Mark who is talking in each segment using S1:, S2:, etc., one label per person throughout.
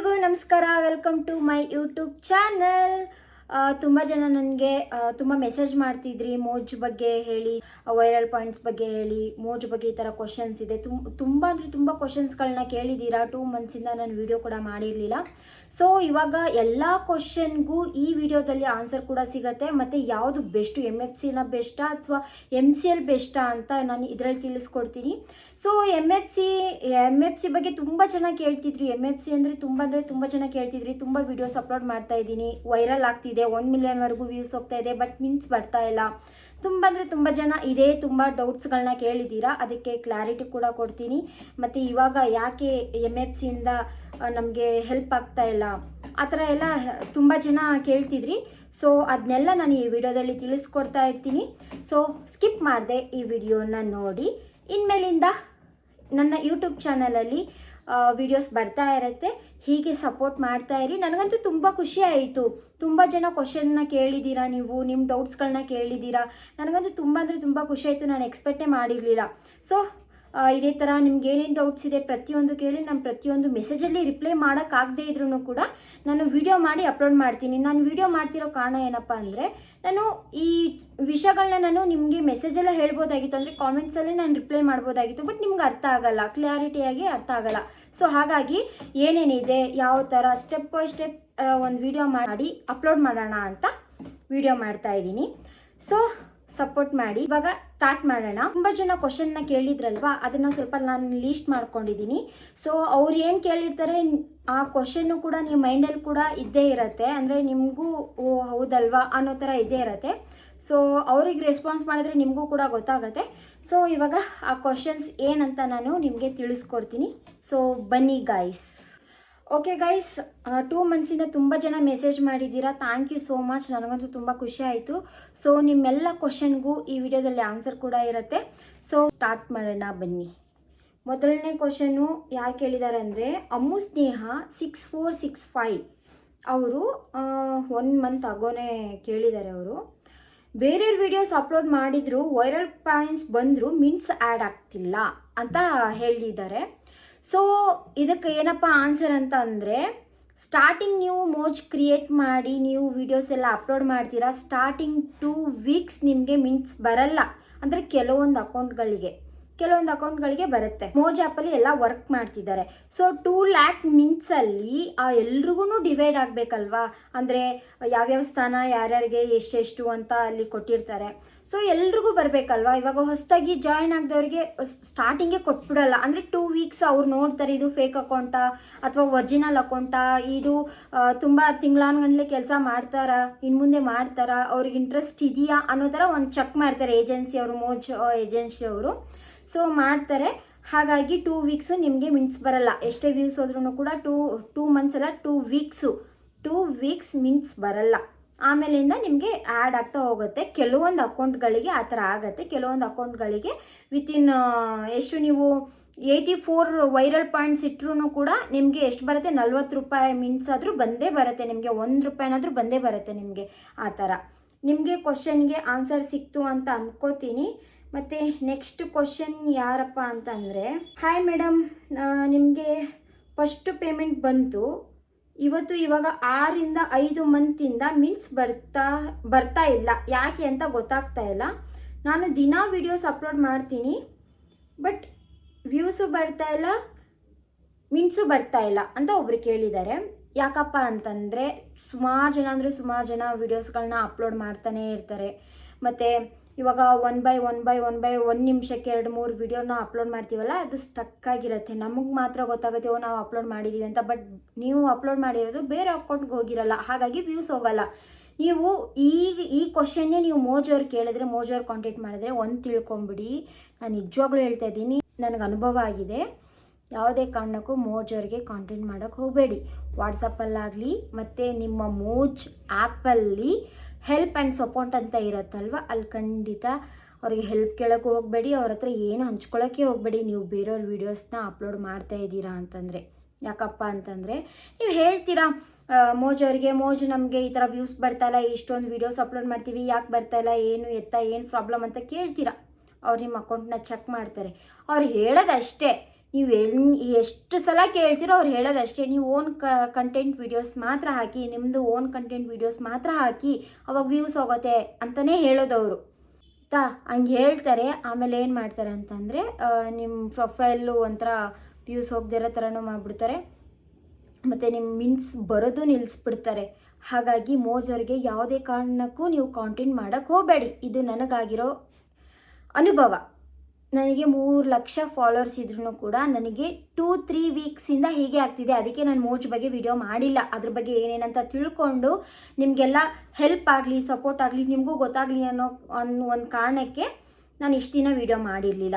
S1: ಎಲ್ರಿಗೂ ನಮಸ್ಕಾರ. Welcome to my YouTube channel ತುಂಬ ಜನ ನನಗೆ ತುಂಬ ಮೆಸೇಜ್ ಮಾಡ್ತಿದ್ರಿ. ಮೋಜ್ ಬಗ್ಗೆ ಹೇಳಿ ವೈರಲ್ ಪಾಯಿಂಟ್ಸ್ ಬಗ್ಗೆ ಹೇಳಿ, ಮೋಜ್ ಬಗ್ಗೆ ಈ ಥರ ಕ್ವಶನ್ಸ್ ಇದೆ. ತುಂಬ ಅಂದರೆ ತುಂಬ ಕ್ವಶನ್ಸ್ಗಳನ್ನ ಕೇಳಿದ್ದೀರಾ? ಟೂ ಮಂತ್ಸಿಂದ ನಾನು ವೀಡಿಯೋ ಕೂಡ ಮಾಡಿರಲಿಲ್ಲ. ಸೊ ಇವಾಗ ಎಲ್ಲ ಕ್ವಶನ್ಗೂ ಈ ವಿಡಿಯೋದಲ್ಲಿ ಆನ್ಸರ್ ಕೂಡ ಸಿಗುತ್ತೆ. ಮತ್ತು ಯಾವುದು ಬೆಸ್ಟು ಎಂ ಎಫ್ ಸಿನ ಬೆಸ್ಟಾ ಅಥವಾ ಎಂ ಸಿ ಎಲ್ ಬೆಸ್ಟಾ ಅಂತ ನಾನು ಇದರಲ್ಲಿ ತಿಳಿಸ್ಕೊಡ್ತೀನಿ. So M F C M F C ಬಗ್ಗೆ ತುಂಬ ಚೆನ್ನಾಗಿ ಕೇಳ್ತಿದ್ರಿ. ಎಂ ಎಫ್ ಸಿ ಅಂದರೆ ತುಂಬ ಅಂದರೆ ತುಂಬ ಚೆನ್ನಾಗಿ ಕೇಳ್ತಿದ್ರಿ. ತುಂಬ ವೀಡಿಯೋಸ್ ಅಪ್ಲೋಡ್ ಮಾಡ್ತಾ ಇದ್ದೀನಿ. ವೈರಲ್ ಆಗ್ತಿದೆ. ಒನ್ ಮಿಲಿಯನ್ವರೆಗೂ ವ್ಯೂಸ್ ಹೋಗ್ತಾ ಇದೆ. ಬಟ್ ಮಿನ್ಸ್ ಬರ್ತಾ ಇಲ್ಲ. ತುಂಬ ಅಂದರೆ ತುಂಬ ಜನ ಇದೇ ತುಂಬ ಡೌಟ್ಸ್ಗಳನ್ನ ಕೇಳಿದ್ದೀರಾ. ಅದಕ್ಕೆ ಕ್ಲಾರಿಟಿ ಕೂಡ ಕೊಡ್ತೀನಿ. ಮತ್ತು ಇವಾಗ ಯಾಕೆ ಎಂ ಎಫ್ ಸಿಯಿಂದ ನಮಗೆ ಹೆಲ್ಪ್ ಆಗ್ತಾ ಇಲ್ಲ. ಆ ಥರ ಎಲ್ಲ ತುಂಬ ಜನ ಕೇಳ್ತಿದ್ರಿ. ಸೊ ಅದನ್ನೆಲ್ಲ ನಾನು ಈ ವಿಡಿಯೋದಲ್ಲಿ ತಿಳಿಸ್ಕೊಡ್ತಾ ಇರ್ತೀನಿ. ಸೊ ಸ್ಕಿಪ್ ಮಾಡಿದೆ ಈ ವಿಡಿಯೋನ ನೋಡಿ. ಇನ್ಮೇಲಿಂದ ನನ್ನ ಯೂಟ್ಯೂಬ್ ಚಾನಲಲ್ಲಿ ವಿಡಿಯೋಸ್ ಬರ್ತಾ ಇರುತ್ತೆ. ಹೀಗೆ ಸಪೋರ್ಟ್ ಮಾಡ್ತಾ ಇರಿ. ನನಗಂತೂ ತುಂಬ ಖುಷಿ ಆಯಿತು. ತುಂಬ ಜನ ಕ್ವಶನ್ನ ಕೇಳಿದ್ದೀರಾ ನೀವು? ನಿಮ್ಮ ಡೌಟ್ಸ್ಗಳನ್ನ ಕೇಳಿದ್ದೀರಾ? ನನಗಂತೂ ತುಂಬ ಅಂದರೆ ತುಂಬ ಖುಷಿ ಆಯಿತು. ನಾನು ಎಕ್ಸ್ಪೆಕ್ಟೇ ಮಾಡಿರಲಿಲ್ಲ. ಸೊ ಇದೇ ಥರ ನಿಮ್ಗೆ ಏನೇನು ಡೌಟ್ಸ್ ಇದೆ ಪ್ರತಿಯೊಂದು ಕೇಳಿ ನಾನು ಪ್ರತಿಯೊಂದು ಮೆಸೇಜಲ್ಲಿ ರಿಪ್ಲೈ ಮಾಡೋಕ್ಕಾಗದೇ ಇದ್ರೂ ಕೂಡ ನಾನು ವಿಡಿಯೋ ಮಾಡಿ ಅಪ್ಲೋಡ್ ಮಾಡ್ತೀನಿ. ನಾನು ವಿಡಿಯೋ ಮಾಡ್ತಿರೋ ಕಾರಣ ಏನಪ್ಪ ಅಂದರೆ ನಾನು ಈ ವಿಷಯಗಳನ್ನ ನಾನು ನಿಮಗೆ ಮೆಸೇಜೆಲ್ಲ ಹೇಳ್ಬೋದಾಗಿತ್ತು. ಅಂದರೆ ಕಾಮೆಂಟ್ಸಲ್ಲೇ ನಾನು ರಿಪ್ಲೈ ಮಾಡ್ಬೋದಾಗಿತ್ತು. ಬಟ್ ನಿಮ್ಗೆ ಅರ್ಥ ಆಗಲ್ಲ. ಕ್ಲಾರಿಟಿಯಾಗಿ ಅರ್ಥ ಆಗಲ್ಲ. ಸೊ ಹಾಗಾಗಿ ಏನೇನಿದೆ, ಯಾವ ಥರ ಸ್ಟೆಪ್ ಬೈ ಸ್ಟೆಪ್ ಒಂದು ವಿಡಿಯೋ ಮಾಡಿ ಅಪ್ಲೋಡ್ ಮಾಡೋಣ ಅಂತ ವಿಡಿಯೋ ಮಾಡ್ತಾ ಇದ್ದೀನಿ. ಸೊ ಸಪೋರ್ಟ್ ಮಾಡಿ. ಇವಾಗ ಸ್ಟಾರ್ಟ್ ಮಾಡೋಣ. ತುಂಬ ಜನ ಕ್ವಶನ್ನ ಕೇಳಿದ್ರಲ್ವಾ? ಅದನ್ನ ಸ್ವಲ್ಪ ನಾನು ಲೀಸ್ಟ್ ಮಾಡ್ಕೊಂಡಿದ್ದೀನಿ ಸೊ ಅವ್ರು ಏನು ಕೇಳಿರ್ತಾರೆ, ಆ ಕ್ವಶನ್ನು ಕೂಡ ನಿಮ್ಮ ಮೈಂಡಲ್ಲಿ ಕೂಡ ಇದ್ದೇ ಇರುತ್ತೆ. ಅಂದರೆ ನಿಮಗೂ, ಓ, ಹೌದಲ್ವಾ ಅನ್ನೋ ಥರ ಇದ್ದೇ ಇರುತ್ತೆ. ಸೊ ಅವ್ರಿಗೆ ರೆಸ್ಪಾನ್ಸ್ ಮಾಡಿದ್ರೆ ನಿಮಗೂ ಕೂಡ ಗೊತ್ತಾಗುತ್ತೆ. ಸೊ ಇವಾಗ ಆ ಕ್ವಶನ್ಸ್ ಏನಂತ ನಾನು ನಿಮಗೆ ತಿಳಿಸ್ಕೊಡ್ತೀನಿ. ಸೊ ಬನ್ನಿ ಗಾಯ್ಸ್ ಓಕೆ ಗೈಸ್ ಟೂ ಮಂತ್ಸಿಂದ ತುಂಬ ಜನ ಮೆಸೇಜ್ ಮಾಡಿದ್ದೀರಾ. ಥ್ಯಾಂಕ್ ಯು ಸೋ ಮಚ್ ನನಗಂತೂ ತುಂಬ ಖುಷಿ ಆಯಿತು. ಸೊ ನಿಮ್ಮೆಲ್ಲ ಕ್ವಶನ್ಗೂ ಈ ವಿಡಿಯೋದಲ್ಲಿ ಆನ್ಸರ್ ಕೂಡ ಇರುತ್ತೆ. ಸೊ ಸ್ಟಾರ್ಟ್ ಮಾಡೋಣ, ಬನ್ನಿ. ಮೊದಲನೇ ಕ್ವಶನ್ನು ಯಾರು ಕೇಳಿದ್ದಾರೆ ಅಂದರೆ, Ammu Sneha six four six five ಅವರು ಒನ್ ಮಂತ್ ಆಗೋನೇ ಕೇಳಿದ್ದಾರೆ ಅವರು. ಬೇರೆಯವ್ರ ವಿಡಿಯೋಸ್ ಅಪ್ಲೋಡ್ ಮಾಡಿದ್ರು ವೈರಲ್ ಪಾಯಿಂಟ್ಸ್ ಬಂದರೂ ಮಿಂಟ್ಸ್ ಆ್ಯಡ್ ಆಗ್ತಿಲ್ಲ ಅಂತ ಹೇಳಿದ್ದಾರೆ ಸೊ ಇದಕ್ಕೆ ಏನಪ್ಪ ಆನ್ಸರ್ ಅಂತ ಅಂದರೆ ಸ್ಟಾರ್ಟಿಂಗ್ ನೀವು ಮೋಜ್ ಕ್ರಿಯೇಟ್ ಮಾಡಿ, ನೀವು ವಿಡಿಯೋಸ್ ಎಲ್ಲ ಅಪ್ಲೋಡ್ ಮಾಡ್ತೀರಾ ಸ್ಟಾರ್ಟಿಂಗ್ ಟೂ ವೀಕ್ಸ್ ನಿಮಗೆ ಮಿಂಟ್ಸ್ ಬರಲ್ಲ. ಅಂದರೆ ಕೆಲವೊಂದು ಅಕೌಂಟ್ಗಳಿಗೆ ಕೆಲವೊಂದು ಅಕೌಂಟ್ಗಳಿಗೆ ಬರುತ್ತೆ. ಮೋಜ್ ಆ್ಯಪಲ್ಲಿ ಎಲ್ಲ ವರ್ಕ್ ಮಾಡ್ತಿದ್ದಾರೆ. ಸೊ ಟೂ ಲ್ಯಾಕ್ ಮಿಂಟ್ಸಲ್ಲಿ ಆ ಎಲ್ರಿಗೂ ಡಿವೈಡ್ ಆಗಬೇಕಲ್ವಾ? ಅಂದರೆ, ಯಾವ್ಯಾವ ಸ್ಥಾನ, ಯಾರ್ಯಾರಿಗೆ ಎಷ್ಟೆಷ್ಟು ಅಂತ ಅಲ್ಲಿ ಕೊಟ್ಟಿರ್ತಾರೆ. ಸೊ ಎಲ್ರಿಗೂ ಬರಬೇಕಲ್ವಾ? ಇವಾಗ ಹೊಸದಾಗಿ ಜಾಯ್ನ್ ಆಗದವ್ರಿಗೆ ಸ್ಟಾರ್ಟಿಂಗೇ ಕೊಟ್ಬಿಡಲ್ಲ. ಅಂದರೆ ಟೂ ವೀಕ್ಸ್ ಅವ್ರು ನೋಡ್ತಾರೆ ಇದು ಫೇಕ್ ಅಕೌಂಟಾ ಅಥವಾ ಒರಿಜಿನಲ್ ಅಕೌಂಟಾ ಇದು ತುಂಬ ತಿಂಗಳಾನ್ಗಂಡ್ಲೆ ಕೆಲಸ ಮಾಡ್ತಾರಾ ಇನ್ನು ಮುಂದೆ ಮಾಡ್ತಾರಾ, ಅವ್ರಿಗೆ ಇಂಟ್ರೆಸ್ಟ್ ಇದೆಯಾ ಅನ್ನೋ ಥರ ಒಂದು ಚೆಕ್ ಮಾಡ್ತಾರೆ ಏಜೆನ್ಸಿ ಅವರು, ಮೋಜ್ ಏಜೆನ್ಸಿ ಅವರು. ಸೊ ಮಾಡ್ತಾರೆ. ಹಾಗಾಗಿ ಟೂ ವೀಕ್ಸು ನಿಮಗೆ ಮಿನ್ಸ್ ಬರಲ್ಲ. ಎಷ್ಟೇ ವ್ಯೂಸ್ ಹೋದ್ರೂ ಕೂಡ ಟೂ ಟೂ ಮಂತ್ಸ್ ಅಲ್ಲ two weeks two weeks mins ಬರಲ್ಲ. ಆಮೇಲಿಂದ ನಿಮಗೆ ಆ್ಯಡ್ ಆಗ್ತಾ ಹೋಗುತ್ತೆ. ಕೆಲವೊಂದು ಅಕೌಂಟ್ಗಳಿಗೆ ಆ ಥರ ಆಗುತ್ತೆ. ಕೆಲವೊಂದು ಅಕೌಂಟ್ಗಳಿಗೆ ವಿತಿನ್ ಎಷ್ಟು ನೀವು ಏಯ್ಟಿ ಫೋರ್ ವೈರಲ್ ಪಾಯಿಂಟ್ಸ್ ಇಟ್ಟರು ಕೂಡ ನಿಮಗೆ ಎಷ್ಟು ಬರುತ್ತೆ? ನಲ್ವತ್ತು ರೂಪಾಯಿ ಮಿನ್ಸ್ ಆದರೂ ಬಂದೇ ಬರುತ್ತೆ ನಿಮಗೆ. ಒಂದು ರೂಪಾಯಿನಾದರೂ ಬಂದೇ ಬರುತ್ತೆ ನಿಮಗೆ ಆ ಥರ. ನಿಮಗೆ ಕ್ವಶನ್ಗೆ ಆನ್ಸರ್ ಸಿಕ್ತು ಅಂತ ಅಂದ್ಕೋತೀನಿ ಮತ್ತು ನೆಕ್ಸ್ಟ್ ಕ್ವಶನ್ ಯಾರಪ್ಪ ಅಂತಂದರೆ ಹಾಯ್ ಮೇಡಮ್ ನಿಮಗೆ ಫಸ್ಟ್ ಪೇಮೆಂಟ್ ಬಂತು. ಇವತ್ತು ಇವಾಗ ಆರಿಂದ ಐದು ಮಂತಿಂದ ಮಿನ್ಸ್ ಬರ್ತಾ ಬರ್ತಾ ಇಲ್ಲ. ಯಾಕೆ ಅಂತ ಗೊತ್ತಾಗ್ತಾ ಇಲ್ಲ. ನಾನು ದಿನ ವಿಡಿಯೋಸ್ ಅಪ್ಲೋಡ್ ಮಾಡ್ತೀನಿ ಬಟ್ ವ್ಯೂಸು ಬರ್ತಾ ಇಲ್ಲ ಮಿನ್ಸು ಬರ್ತಾ ಇಲ್ಲ ಅಂತ ಒಬ್ರು ಕೇಳಿದ್ದಾರೆ. ಯಾಕಪ್ಪ ಅಂತಂದರೆ ಸುಮಾರು ಜನ ಅಂದರೆ ಸುಮಾರು ಜನ ವೀಡಿಯೋಸ್ಗಳನ್ನ ಅಪ್ಲೋಡ್ ಮಾಡ್ತಾನೇ ಇರ್ತಾರೆ. ಮತ್ತು ಇವಾಗ one by one by one by ಒಂದು ನಿಮಿಷಕ್ಕೆ ಎರಡು, ಮೂರು ವಿಡಿಯೋನ ಅಪ್ಲೋಡ್ ಮಾಡ್ತೀವಲ್ಲ, ಅದು ಸ್ಟಕ್ ಆಗಿರುತ್ತೆ. ನಮಗೆ ಮಾತ್ರ ಗೊತ್ತಾಗುತ್ತೆ, ಓ, ನಾವು ಅಪ್ಲೋಡ್ ಮಾಡಿದ್ದೀವಿ ಅಂತ. ಬಟ್ ನೀವು ಅಪ್ಲೋಡ್ ಮಾಡಿರೋದು ಬೇರೆ ಅಕೌಂಟ್ಗೆ ಹೋಗಿರಲ್ಲ. ಹಾಗಾಗಿ ವ್ಯೂಸ್ ಹೋಗಲ್ಲ. ನೀವು ಈಗ ಈ ಕ್ವಶನ್ನೇ ನೀವು ಮೋಜವ್ರು ಕೇಳಿದ್ರೆ ಮೋಜವ್ರು ಕಾಂಟ್ಯಾಕ್ಟ್ ಮಾಡಿದ್ರೆ ಒಂದು ತಿಳ್ಕೊಂಬಿಡಿ. ನಾನು ನಿಜವಾಗ್ಲೂ ಹೇಳ್ತಾ ಇದ್ದೀನಿ, ನನಗೆ ಅನುಭವ ಆಗಿದೆ. ಯಾವುದೇ ಕಾರಣಕ್ಕೂ ಮೋಜವ್ರಿಗೆ ಕಾಂಟ್ಯಾಕ್ಟ್ ಮಾಡೋಕ್ಕೆ ಹೋಗಬೇಡಿ. ವಾಟ್ಸಪ್ಪಲ್ಲಾಗಲಿ ಮತ್ತು ನಿಮ್ಮ ಮೋಜ್ ಆ್ಯಪಲ್ಲಿ ಹೆಲ್ಪ್ ಆ್ಯಂಡ್ ಸಪೋರ್ಟ್ ಅಂತ ಇರತ್ತಲ್ವ? ಅಲ್ಲಿ ಖಂಡಿತ ಅವ್ರಿಗೆ ಹೆಲ್ಪ್ ಕೇಳೋಕ್ಕೂ ಹೋಗಬೇಡಿ, ಅವ್ರ ಹತ್ರ ಏನು ಹಂಚ್ಕೊಳ್ಳೋಕ್ಕೆ ಹೋಗಬೇಡಿ. ನೀವು ಬೇರೆಯವ್ರ ವೀಡಿಯೋಸ್ನ ಅಪ್ಲೋಡ್ ಮಾಡ್ತಾ ಇದ್ದೀರಾ ಅಂತಂದರೆ. ಯಾಕಪ್ಪ ಅಂತಂದರೆ, ನೀವು ಹೇಳ್ತೀರಾ ಮೋಜ್ ಅವರಿಗೆ, ಮೋಜ್ ನಮಗೆ ಈ ಥರ ವ್ಯೂಸ್ ಬರ್ತಾಯಿಲ್ಲ ಇಷ್ಟೊಂದು ವೀಡಿಯೋಸ್ ಅಪ್ಲೋಡ್ ಮಾಡ್ತೀವಿ, ಯಾಕೆ ಬರ್ತಾಯಿಲ್ಲ ಏನು ಎತ್ತ, ಏನು ಪ್ರಾಬ್ಲಮ್ ಅಂತ ಕೇಳ್ತೀರಾ? ಅವ್ರು ನಿಮ್ಮ ಅಕೌಂಟ್ನ ಚೆಕ್ ಮಾಡ್ತಾರೆ. ಅವ್ರು ಹೇಳೋದಷ್ಟೇ. ನೀವು ಎಲ್, ಎಷ್ಟು ಸಲ ಕೇಳ್ತೀರೋ ಅವ್ರು ಹೇಳೋದಷ್ಟೇ. ನೀವು ಓನ್ ಕ ಕಂಟೆಂಟ್ ವೀಡಿಯೋಸ್ ಮಾತ್ರ ಹಾಕಿ ನಿಮ್ಮದು ಓನ್ ಕಂಟೆಂಟ್ ವೀಡಿಯೋಸ್ ಮಾತ್ರ ಹಾಕಿ, ಅವಾಗ ವ್ಯೂಸ್ ಹೋಗುತ್ತೆ ಅಂತಲೇ ಹೇಳೋದವರು. ಆಯಿತಾ? ಹಂಗೆ ಹೇಳ್ತಾರೆ. ಆಮೇಲೆ ಏನು ಮಾಡ್ತಾರೆ ಅಂತಂದರೆ ನಿಮ್ಮ ಪ್ರೊಫೈಲು ಒಂಥರ ವ್ಯೂಸ್ ಹೋಗದಿರೋ ಥರನೂ ಮಾಡಿಬಿಡ್ತಾರೆ. ಮತ್ತು ನಿಮ್ಮ ಮಿನ್ಸ್ ಬರೋದು ನಿಲ್ಲಿಸ್ಬಿಡ್ತಾರೆ ಹಾಗಾಗಿ ಮೋಜವ್ರಿಗೆ ಯಾವುದೇ ಕಾರಣಕ್ಕೂ ನೀವು ಕಾಂಟೆಂಟ್ ಮಾಡೋಕ್ಕೆ ಹೋಗಬೇಡಿ. ಇದು ನನಗಾಗಿರೋ ಅನುಭವ. ನನಗೆ ಮೂರು ಲಕ್ಷ ಫಾಲೋವರ್ಸ್ ಇದ್ರೂ ಕೂಡ ನನಗೆ ಟೂ ತ್ರೀ ವೀಕ್ಸಿಂದ ಹೀಗೆ ಆಗ್ತಿದೆ. ಅದಕ್ಕೆ ನಾನು ಮೋಜ್ ಬಗ್ಗೆ ವಿಡಿಯೋ ಮಾಡಿಲ್ಲ. ಅದ್ರ ಬಗ್ಗೆ ಏನೇನಂತ ತಿಳ್ಕೊಂಡು ನಿಮಗೆಲ್ಲ ಹೆಲ್ಪ್ ಆಗಲಿ ಸಪೋರ್ಟ್ ಆಗಲಿ, ನಿಮಗೂ ಗೊತ್ತಾಗಲಿ ಅನ್ನೋ ಅನ್ನೋ ಒಂದು ಕಾರಣಕ್ಕೆ ನಾನು ಇಷ್ಟು ದಿನ ವಿಡಿಯೋ ಮಾಡಿರಲಿಲ್ಲ.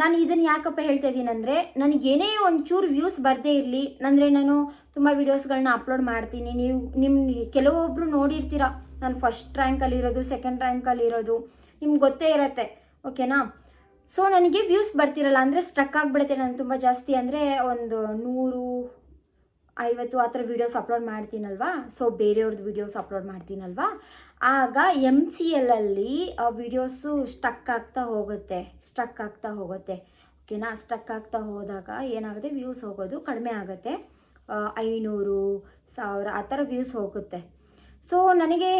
S1: ನಾನು ಇದನ್ನು ಯಾಕಪ್ಪ ಹೇಳ್ತಾ ಇದ್ದೀನಿ ಅಂದರೆ ನನಗೇನೇ ಒಂಚೂರು ವ್ಯೂಸ್ ಬರದೇ ಇರಲಿ ಅಂದರೆ ನಾನು ತುಂಬ ವೀಡಿಯೋಸ್ಗಳನ್ನ ಅಪ್ಲೋಡ್ ಮಾಡ್ತೀನಿ. ನೀವು ನಿಮ್ಮ ಕೆಲವೊಬ್ಬರು ನೋಡಿರ್ತೀರ. ನಾನು ಫಸ್ಟ್ ರ್ಯಾಂಕಲ್ಲಿರೋದು ಸೆಕೆಂಡ್ ರ್ಯಾಂಕಲ್ಲಿರೋದು ನಿಮ್ಗೆ ಗೊತ್ತೇ ಇರತ್ತೆ ಓಕೆನಾ ಸೊ ನನಗೆ ವ್ಯೂಸ್ ಬರ್ತಿರಲ್ಲ, ಅಂದರೆ ಸ್ಟ್ರಕ್ ಆಗಿಬಿಡುತ್ತೆ ನಾನು ತುಂಬ ಜಾಸ್ತಿ, ಅಂದರೆ ಒಂದು ನೂರು ಐವತ್ತು ಆ ಥರ ವೀಡಿಯೋಸ್ ಅಪ್ಲೋಡ್ ಮಾಡ್ತೀನಲ್ವಾ? ಸೊ ಬೇರೆಯವ್ರದ್ದು ವೀಡಿಯೋಸ್ ಅಪ್ಲೋಡ್ ಮಾಡ್ತೀನಲ್ವಾ? ಆಗ ಎಂ ಸಿ ಎಲ್ಲಲ್ಲಿ ವೀಡಿಯೋಸು ಸ್ಟಕ್ ಆಗ್ತಾ ಹೋಗುತ್ತೆ ಸ್ಟಕ್ ಆಗ್ತಾ ಹೋಗುತ್ತೆ. ಓಕೆನಾ ಸ್ಟಕ್ ಆಗ್ತಾ ಹೋದಾಗ ಏನಾಗುತ್ತೆ? ವ್ಯೂಸ್ ಹೋಗೋದು ಕಡಿಮೆ ಆಗುತ್ತೆ. ಐನೂರು, ಸಾವಿರ, ಆ ಥರ ವ್ಯೂಸ್ ಹೋಗುತ್ತೆ. ಸೊ ನನಗೆ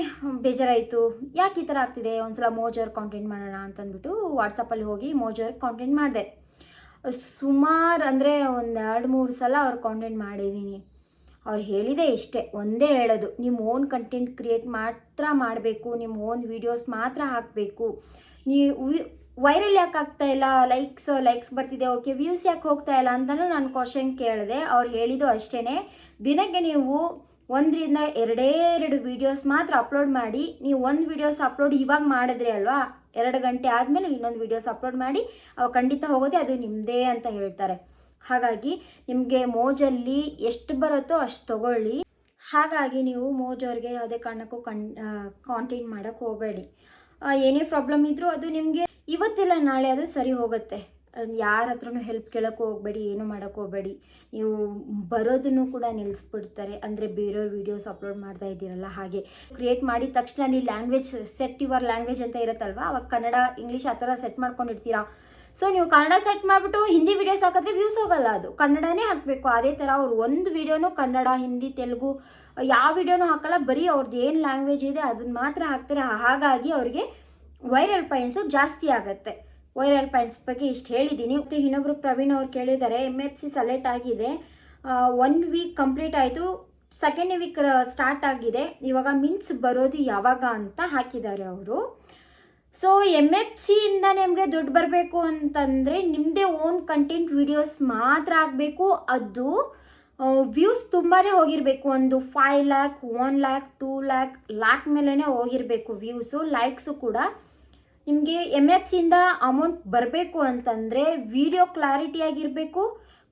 S1: ಬೇಜಾರಾಯಿತು. ಯಾಕೆ ಈ ಥರ ಆಗ್ತಿದೆ? ಒಂದ್ಸಲ ಮೋಜರ್ ಕಾಂಟೆಂಟ್ ಮಾಡೋಣ ಅಂತಂದ್ಬಿಟ್ಟು ವಾಟ್ಸಪ್ಪಲ್ಲಿ ಹೋಗಿ ಮೋಜರ್ ಕಾಂಟೆಂಟ್ ಮಾಡಿದೆ. ಸುಮಾರು ಅಂದರೆ ಒಂದು ಎರಡು ಮೂರು ಸಲ ಅವ್ರು ಕಾಂಟೆಂಟ್ ಮಾಡಿದ್ದೀನಿ ಅವ್ರು ಹೇಳಿದೆ ಇಷ್ಟೇ, ಒಂದೇ ಹೇಳೋದು. ನಿಮ್ಮ ಓನ್ ಕಂಟೆಂಟ್ ಕ್ರಿಯೇಟ್ ಮಾತ್ರ ಮಾಡಬೇಕು ನಿಮ್ಮ ಓನ್ ವೀಡಿಯೋಸ್ ಮಾತ್ರ ಹಾಕಬೇಕು. ನೀವು ವೈರಲ್ ಯಾಕೆ ಆಗ್ತಾ ಇಲ್ಲ? ಲೈಕ್ಸ್ ಲೈಕ್ಸ್ ಬರ್ತಿದೆ ಓಕೆ ವ್ಯೂಸ್ ಯಾಕೆ ಹೋಗ್ತಾ ಇಲ್ಲ ಅಂತಲೂ ನಾನು ಕ್ವಶನ್ ಕೇಳಿದೆ. ಅವ್ರು ಹೇಳಿದ್ದು ಅಷ್ಟೇ ದಿನಕ್ಕೆ ನೀವು ಒಂದರಿಂದ ಎರಡೇ ಎರಡು ವೀಡಿಯೋಸ್ ಮಾತ್ರ ಅಪ್ಲೋಡ್ ಮಾಡಿ, ನೀವು ಒಂದು ವೀಡಿಯೋಸ್ ಅಪ್ಲೋಡ್ ಇವಾಗ ಮಾಡಿದ್ರಿ ಅಲ್ವಾ, ಎರಡು ಗಂಟೆ ಆದಮೇಲೆ ಇನ್ನೊಂದು ವೀಡಿಯೋಸ್ ಅಪ್ಲೋಡ್ ಮಾಡಿ, ಅವು ಖಂಡಿತ ಹೋಗೋದೆ ಅದು ನಿಮ್ಮದೇ ಅಂತ ಹೇಳ್ತಾರೆ. ಹಾಗಾಗಿ ನಿಮಗೆ ಮೋಜಲ್ಲಿ ಎಷ್ಟು ಬರುತ್ತೋ ಅಷ್ಟು ತಗೊಳ್ಳಿ. ಹಾಗಾಗಿ ನೀವು ಮೋಜವ್ರಿಗೆ ಯಾವುದೇ ಕಾರಣಕ್ಕೂ ಕಣ್ ಕಾಂಟೆಂಟ್ ಮಾಡೋಕ್ಕೆ ಹೋಗಬೇಡಿ. ಏನೇ ಪ್ರಾಬ್ಲಮ್ ಇದ್ದರೂ ಅದು ನಿಮಗೆ, ಇವತ್ತಿಲ್ಲ ನಾಳೆ ಅದು ಸರಿ ಹೋಗುತ್ತೆ. ಯಾರ ಹತ್ರನೂ ಹೆಲ್ಪ್ ಕೇಳೋಕ್ಕೂ ಹೋಗಬೇಡಿ, ಏನು ಮಾಡೋಕ್ಕೆ ಹೋಗಬೇಡಿ. ನೀವು ಬರೋದನ್ನು ಕೂಡ ನಿಲ್ಲಿಸ್ಬಿಡ್ತಾರೆ ಅಂದರೆ ಬೇರೆಯವ್ರ ವೀಡಿಯೋಸ್ ಅಪ್ಲೋಡ್ ಮಾಡ್ತಾ ಇದ್ದೀರಲ್ಲ ಹಾಗೆ. ಕ್ರಿಯೇಟ್ ಮಾಡಿದ ತಕ್ಷಣ ನೀವು ಲ್ಯಾಂಗ್ವೇಜ್ ಸೆಟ್ ಯುವರ್ ಲ್ಯಾಂಗ್ವೇಜ್ ಅಂತ ಇರುತ್ತಲ್ವ? ಅವಾಗ ಕನ್ನಡ ಇಂಗ್ಲೀಷ್ ಆ ಥರ ಸೆಟ್ ಮಾಡ್ಕೊಂಡಿರ್ತೀರಾ? ಸೊ ನೀವು ಕನ್ನಡ ಸೆಟ್ ಮಾಡಿಬಿಟ್ಟು ಹಿಂದಿ ವೀಡಿಯೋಸ್ ಹಾಕಿದ್ರೆ ವ್ಯೂಸ್ ಹೋಗಲ್ಲ ಅದು. ಕನ್ನಡನೇ ಹಾಕಬೇಕು. ಅದೇ ಥರ ಅವ್ರು ಒಂದು ವೀಡಿಯೋನು ಕನ್ನಡ, ಹಿಂದಿ, ತೆಲುಗು, ಯಾವ ವೀಡಿಯೋನೂ ಹಾಕಲ್ಲ, ಬರೀ ಅವ್ರದ್ದು ಏನು ಲ್ಯಾಂಗ್ವೇಜ್ ಇದೆ ಅದನ್ನ ಮಾತ್ರ ಹಾಕ್ತಾರೆ. ಹಾಗಾಗಿ ಅವ್ರಿಗೆ ವೈರಲ್ ಪಾಯಿಂಟ್ಸು ಜಾಸ್ತಿ ಆಗುತ್ತೆ. ವೈರಲ್ ಪಾಯಿಂಟ್ಸ್ ಬಗ್ಗೆ ಇಷ್ಟು ಹೇಳಿದ್ದೀನಿ. ಮತ್ತು ಇನ್ನೊಬ್ರು ಪ್ರವೀಣ್ ಅವ್ರು ಕೇಳಿದ್ದಾರೆ ಎಂ ಎಫ್ ಸಿ ಸೆಲೆಕ್ಟ್ ಆಗಿದೆ. ಒನ್ ವೀಕ್ ಕಂಪ್ಲೀಟ್ ಆಯಿತು. ಸೆಕೆಂಡ್ ವೀಕ್ ಸ್ಟಾರ್ಟ್ ಆಗಿದೆ. ಇವಾಗ ಮಿನ್ಸ್ ಬರೋದು ಯಾವಾಗ ಅಂತ ಹಾಕಿದ್ದಾರೆ ಅವರು. ಸೊ ಎಂ ಎಫ್ ಸಿಯಿಂದ ನಿಮಗೆ ದುಡ್ಡು ಬರಬೇಕು ಅಂತಂದರೆ ನಿಮ್ಮದೇ ಓನ್ ಕಂಟೆಂಟ್ ವೀಡಿಯೋಸ್ ಮಾತ್ರ ಆಗಬೇಕು. ಅದು ವ್ಯೂಸ್ ತುಂಬಾ ಹೋಗಿರಬೇಕು. ಒಂದು five lakh one lakh two lakh lakh ಮೇಲೇ ಹೋಗಿರಬೇಕು ವ್ಯೂಸು ಲೈಕ್ಸು ಕೂಡ. ನಿಮಗೆ ಎಂ ಎಫ್ ಸಿಯಿಂದ ಅಮೌಂಟ್ ಬರಬೇಕು ಅಂತಂದರೆ ವಿಡಿಯೋ ಕ್ಲಾರಿಟಿ ಆಗಿರಬೇಕು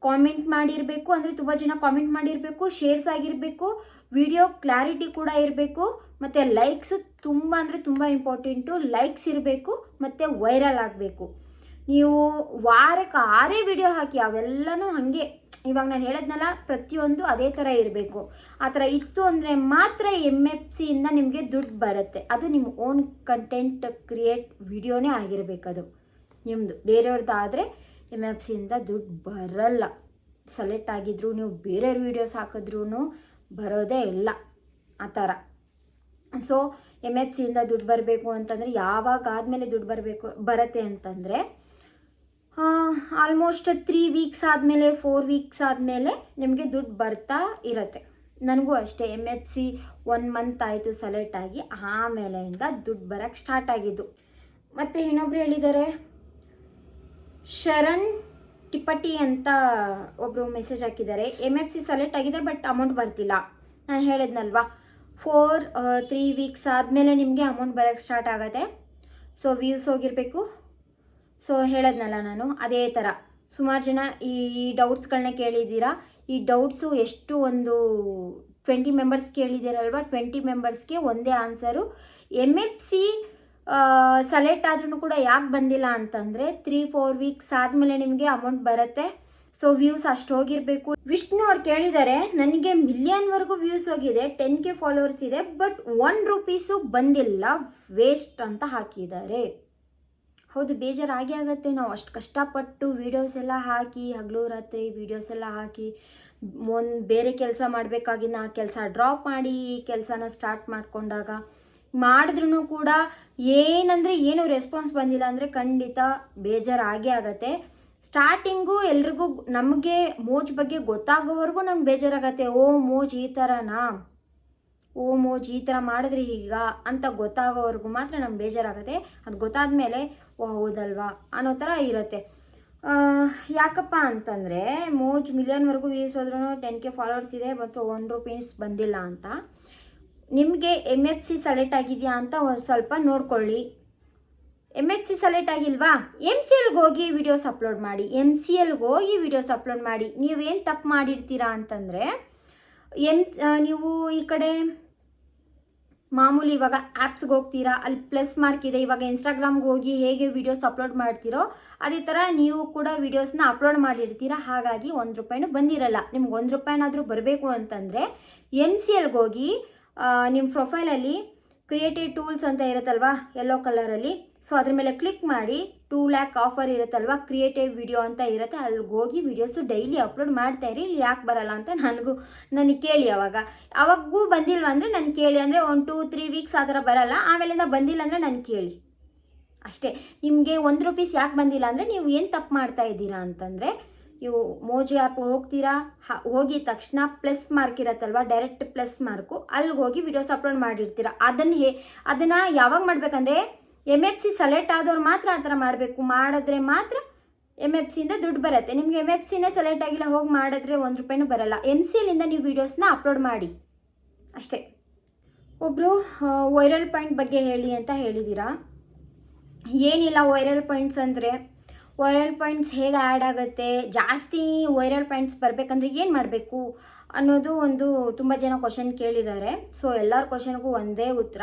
S1: ಕಾಮೆಂಟ್ ಮಾಡಿರಬೇಕು, ಅಂದರೆ ತುಂಬ ಜನ ಕಾಮೆಂಟ್ ಮಾಡಿರಬೇಕು ಶೇರ್ಸ್ ಆಗಿರಬೇಕು ವಿಡಿಯೋ ಕ್ಲಾರಿಟಿ ಕೂಡ ಇರಬೇಕು, ಮತ್ತು ಲೈಕ್ಸು ತುಂಬ ಅಂದರೆ ತುಂಬ ಇಂಪಾರ್ಟೆಂಟು ಲೈಕ್ಸ್ ಇರಬೇಕು, ಮತ್ತು ವೈರಲ್ ಆಗಬೇಕು. ನೀವು ವಾರಕ್ಕೆ ಆರೇ ವಿಡಿಯೋ ಹಾಕಿ, ಅವೆಲ್ಲನೂ ಹಾಗೆ. ಇವಾಗ ನಾನು ಹೇಳದ್ನಲ್ಲ, ಪ್ರತಿಯೊಂದು ಅದೇ ಥರ ಇರಬೇಕು. ಆ ಥರ ಇತ್ತು ಅಂದರೆ ಮಾತ್ರ ಎಂ ಎಫ್ ಸಿಯಿಂದ ನಿಮಗೆ ದುಡ್ಡು ಬರುತ್ತೆ. ಅದು ನಿಮ್ಮ ಓನ್ ಕಂಟೆಂಟ್ ಕ್ರಿಯೇಟ್ ವಿಡಿಯೋನೇ ಆಗಿರಬೇಕದು. ನಿಮ್ಮದು ಬೇರೆಯವ್ರದ್ದಾದರೆ ಎಂ ಎಫ್ ಸಿಯಿಂದ ದುಡ್ಡು ಬರಲ್ಲ. ಸೆಲೆಕ್ಟ್ ಆಗಿದ್ರು, ನೀವು ಬೇರೆಯವ್ರ ವೀಡಿಯೋಸ್ ಹಾಕಿದ್ರೂ ಬರೋದೇ ಇಲ್ಲ. ಆ ಥರ ಸೊ ಎಂ ಎಫ್ ಸಿಯಿಂದ ದುಡ್ಡು ಬರಬೇಕು ಅಂತಂದರೆ ಯಾವಾಗ ಆದಮೇಲೆ ದುಡ್ಡು ಬರಬೇಕು, ಬರುತ್ತೆ ಅಂತಂದರೆ ಆಲ್ಮೋಸ್ಟ್ ತ್ರೀ ವೀಕ್ಸ್ ಆದಮೇಲೆ ಫೋರ್ ವೀಕ್ಸ್ ಆದಮೇಲೆ ನಿಮಗೆ ದುಡ್ಡು ಬರ್ತಾ ಇರತ್ತೆ. ನನಗೂ ಅಷ್ಟೇ M F C one month ಆಯಿತು ಸೆಲೆಕ್ಟ್ ಆಗಿ ಆಮೇಲೆಯಿಂದ ದುಡ್ಡು ಬರೋಕ್ಕೆ ಸ್ಟಾರ್ಟ್ ಆಗಿದ್ದು. ಮತ್ತು ಇನ್ನೊಬ್ರು ಹೇಳಿದ್ದಾರೆ ಶರಣ್ ಟಿಪಟಿ ಅಂತ ಒಬ್ಬರು ಮೆಸೇಜ್ ಹಾಕಿದ್ದಾರೆ. ಎಂ ಎಫ್ ಸಿ ಸೆಲೆಕ್ಟ್ ಆಗಿದೆ ಬಟ್ ಅಮೌಂಟ್ ಬರ್ತಿಲ್ಲ. ನಾನು ಹೇಳಿದ್ನಲ್ವಾ ಫೋರ್ ತ್ರೀ ವೀಕ್ಸ್ ಆದಮೇಲೆ ನಿಮಗೆ ಅಮೌಂಟ್ ಬರೋಕ್ಕೆ ಸ್ಟಾರ್ಟ್ ಆಗುತ್ತೆ. ಸೊ ವ್ಯೂಸ್ ಹೋಗಿರಬೇಕು. ಸೊ ಹೇಳದ್ನಲ್ಲ ನಾನು, ಅದೇ ಥರ ಸುಮಾರು ಜನ ಈ ಡೌಟ್ಸ್ಗಳನ್ನ ಕೇಳಿದ್ದೀರಾ? ಈ ಡೌಟ್ಸು ಎಷ್ಟು ಒಂದು ಟ್ವೆಂಟಿ ಮೆಂಬರ್ಸ್ ಕೇಳಿದ್ದೀರಲ್ವ? ಟ್ವೆಂಟಿ ಮೆಂಬರ್ಸ್ಗೆ ಒಂದೇ answer M F C select ಆದ್ರೂ ಕೂಡ ಯಾಕೆ ಬಂದಿಲ್ಲ ಅಂತಂದರೆ ತ್ರೀ ಫೋರ್ ವೀಕ್ಸ್ ಆದಮೇಲೆ ನಿಮಗೆ ಅಮೌಂಟ್ ಬರುತ್ತೆ. ಸೊ ವ್ಯೂಸ್ ಅಷ್ಟು ಹೋಗಿರಬೇಕು. ವಿಷ್ಣು ಅವ್ರು ಕೇಳಿದ್ದಾರೆ ನನಗೆ ಮಿಲಿಯನ್ವರೆಗೂ ವ್ಯೂಸ್ ಹೋಗಿದೆ ಟೆನ್ ಕೆ ಫಾಲೋವರ್ಸ್ ಇದೆ ಬಟ್ ಒನ್ ರುಪೀಸು ಬಂದಿಲ್ಲ ವೇಸ್ಟ್ ಅಂತ ಹಾಕಿದ್ದಾರೆ. ಹೌದು, ಬೇಜಾರಾಗಿ ಆಗುತ್ತೆ. ನಾವು ಅಷ್ಟು ಕಷ್ಟಪಟ್ಟು ವೀಡಿಯೋಸ್ ಎಲ್ಲ ಹಾಕಿ ಹಗಲು ರಾತ್ರಿ ವೀಡಿಯೋಸ್ ಎಲ್ಲ ಹಾಕಿ, ಒಂದು ಬೇರೆ ಕೆಲಸ ಮಾಡಬೇಕಾಗಿನ ಆ ಕೆಲಸ ಡ್ರಾಪ್ ಮಾಡಿ ಈ ಕೆಲಸನ ಸ್ಟಾರ್ಟ್ ಮಾಡಿಕೊಂಡಾಗ ಮಾಡಿದ್ರೂ ಕೂಡ ಏನಂದರೆ ಏನು ರೆಸ್ಪಾನ್ಸ್ ಬಂದಿಲ್ಲ ಅಂದರೆ ಖಂಡಿತ ಬೇಜಾರಾಗೇ ಆಗತ್ತೆ. ಸ್ಟಾರ್ಟಿಂಗು ಎಲ್ರಿಗೂ ನಮಗೆ ಮೋಜ್ ಬಗ್ಗೆ ಗೊತ್ತಾಗೋವರೆಗೂ ನಮ್ಗೆ ಬೇಜಾರಾಗತ್ತೆ. ಓ ಮೋಜ್ ಈ ಥರನಾ ಓ ಮೋಜ್ ಈ ಥರ ಮಾಡಿದ್ರೆ ಈಗ ಅಂತ ಗೊತ್ತಾಗೋವರೆಗೂ ಮಾತ್ರ ನಮ್ಗೆ ಬೇಜಾರಾಗುತ್ತೆ. ಅದು ಗೊತ್ತಾದ್ಮೇಲೆ ಓ, ಹೌದಲ್ವಾ? ಅನ್ನೋ ಥರ ಇರುತ್ತೆ. ಯಾಕಪ್ಪ ಅಂತಂದರೆ, ಮೋಜ್ ಮಿಲಿಯನ್ವರೆಗೂ ವ್ಯೂಸ್ ಹೋದ್ರೂ ಟೆನ್ ಕೆ ಫಾಲೋವರ್ಸ್ ಇದೆ, ಮತ್ತು ಒನ್ ರುಪೀಸ್ ಬಂದಿಲ್ಲ ಅಂತ. ನಿಮಗೆ ಎಂ ಎಫ್ ಸಿ ಸೆಲೆಕ್ಟ್ ಆಗಿದೆಯಾ ಅಂತ ಒಂದು ಸ್ವಲ್ಪ ನೋಡ್ಕೊಳ್ಳಿ. ಎಂ ಎಫ್ ಸಿ ಸೆಲೆಕ್ಟ್ ಆಗಿಲ್ವಾ? ಎಂ ಸಿ ಎಲ್ಗೆ ಹೋಗಿ ವಿಡಿಯೋಸ್ ಅಪ್ಲೋಡ್ ಮಾಡಿ. ಎಂ ಸಿ ಎಲ್ಗೆ ಹೋಗಿ ವಿಡಿಯೋಸ್ ಅಪ್ಲೋಡ್ ಮಾಡಿ. ನೀವೇನು ತಪ್ಪು ಮಾಡಿರ್ತೀರಾ ಅಂತಂದರೆ ಎಂ ನೀವು ಈ ಕಡೆ ಮಾಮೂಲಿ ಇವಾಗ ಆ್ಯಪ್ಸ್ಗೆ ಹೋಗ್ತೀರಾ? ಅಲ್ಲಿ ಪ್ಲಸ್ ಮಾರ್ಕ್ ಇದೆ. ಇವಾಗ ಇನ್ಸ್ಟಾಗ್ರಾಮ್ಗೆ ಹೋಗಿ ಹೇಗೆ ವೀಡಿಯೋಸ್ ಅಪ್ಲೋಡ್ ಮಾಡ್ತೀರೋ, ಅದೇ ಥರ ನೀವು ಕೂಡ ವೀಡಿಯೋಸ್ನ ಅಪ್ಲೋಡ್ ಮಾಡಿರ್ತೀರ. ಹಾಗಾಗಿ ಒಂದು ರೂಪಾಯಿನೂ ಬಂದಿರಲ್ಲ. ನಿಮ್ಗೆ ಒಂದು ರೂಪಾಯಿನಾದರೂ ಬರಬೇಕು ಅಂತಂದರೆ ಎಂ ಸಿ ಎಲ್ಗೆ ಹೋಗಿ ನಿಮ್ಮ ಪ್ರೊಫೈಲಲ್ಲಿ ಕ್ರಿಯೇಟಿವ್ ಟೂಲ್ಸ್ ಅಂತ ಇರುತ್ತಲ್ವಾ ಯೆಲ್ಲೋ ಕಲರಲ್ಲಿ ಸೊ ಅದ್ರ ಮೇಲೆ ಕ್ಲಿಕ್ ಮಾಡಿ ಟೂ ಲ್ಯಾಕ್ ಆಫರ್ ಇರುತ್ತಲ್ವಾ? ಕ್ರಿಯೇಟಿವ್ ವಿಡಿಯೋ ಅಂತ ಇರುತ್ತೆ. ಅಲ್ಲಿಗೆ ಹೋಗಿ ವಿಡಿಯೋಸು ಡೈಲಿ ಅಪ್ಲೋಡ್ ಮಾಡ್ತಾ ಇರಿ. ಇಲ್ಲಿ ಯಾಕೆ ಬರಲ್ಲ ಅಂತ ನನಗೂ, ನನಗೆ ಕೇಳಿ ಅವಾಗ. ಅವಾಗೂ ಬಂದಿಲ್ಲ ಅಂದರೆ ನಾನು ಕೇಳಿ. ಅಂದರೆ ಒಂದು ಟೂ ತ್ರೀ ವೀಕ್ಸ್ ಆ ಥರ ಬರಲ್ಲ. ಆಮೇಲಿಂದ ಬಂದಿಲ್ಲ ಅಂದರೆ ನಾನು ಕೇಳಿ. ಅಷ್ಟೇ. ನಿಮಗೆ ಒಂದು ರುಪೀಸ್ ಯಾಕೆ ಬಂದಿಲ್ಲ ಅಂದರೆ ನೀವು ಏನು ತಪ್ಪು ಮಾಡ್ತಾ ಇದ್ದೀರಾ ಅಂತಂದರೆ ನೀವು ಮೋಜು ಆ್ಯಪ್ ಹೋಗ್ತೀರಾ? ಹೋಗಿದ ತಕ್ಷಣ ಪ್ಲಸ್ ಮಾರ್ಕ್ ಇರತ್ತಲ್ವ? ಡೈರೆಕ್ಟ್ ಪ್ಲಸ್ ಮಾರ್ಕು ಅಲ್ಲಿಗೆ ಹೋಗಿ ವಿಡಿಯೋಸ್ ಅಪ್ಲೋಡ್ ಮಾಡಿರ್ತೀರ? ಅದನ್ನು ಹೇ, ಅದನ್ನು ಯಾವಾಗ ಮಾಡಬೇಕಂದ್ರೆ ಎಂ ಎಫ್ ಸಿ ಸೆಲೆಕ್ಟ್ ಆದವ್ರು ಮಾತ್ರ ಆ ಥರ ಮಾಡಬೇಕು. ಮಾಡಿದ್ರೆ ಮಾತ್ರ ಎಂ ಎಫ್ ಸಿಯಿಂದ ದುಡ್ಡು ಬರುತ್ತೆ. ನಿಮಗೆ ಎಂ ಎಫ್ ಸಿನೇ ಸೆಲೆಕ್ಟ್ ಆಗಿಲ್ಲ, ಹೋಗಿ ಮಾಡಿದ್ರೆ ಒಂದು ರೂಪಾಯಿನೂ ಬರಲ್ಲ. ಎಂ ಎಲ್ಲಿಂದ ನೀವು ವೀಡಿಯೋಸ್ನ ಅಪ್ಲೋಡ್ ಮಾಡಿ. ಅಷ್ಟೇ. ಒಬ್ಬರು ವೈರಲ್ ಪಾಯಿಂಟ್ ಬಗ್ಗೆ ಹೇಳಿ ಅಂತ ಹೇಳಿದ್ದೀರಾ ಏನಿಲ್ಲ ವೈರಲ್ ಪಾಯಿಂಟ್ಸ್ ಅಂದರೆ ವೈರಲ್ ಪಾಯಿಂಟ್ಸ್ ಹೇಗೆ ಆ್ಯಡ್ ಆಗುತ್ತೆ? ಜಾಸ್ತಿ ವೈರಲ್ ಪಾಯಿಂಟ್ಸ್ ಬರಬೇಕಂದ್ರೆ ಏನು ಮಾಡಬೇಕು? ಅನ್ನೋದು ಒಂದು ತುಂಬ ಜನ ಕ್ವಶನ್ ಕೇಳಿದ್ದಾರೆ. ಸೊ ಎಲ್ಲರ ಕ್ವಶನ್ಗೂ ಒಂದೇ ಉತ್ತರ.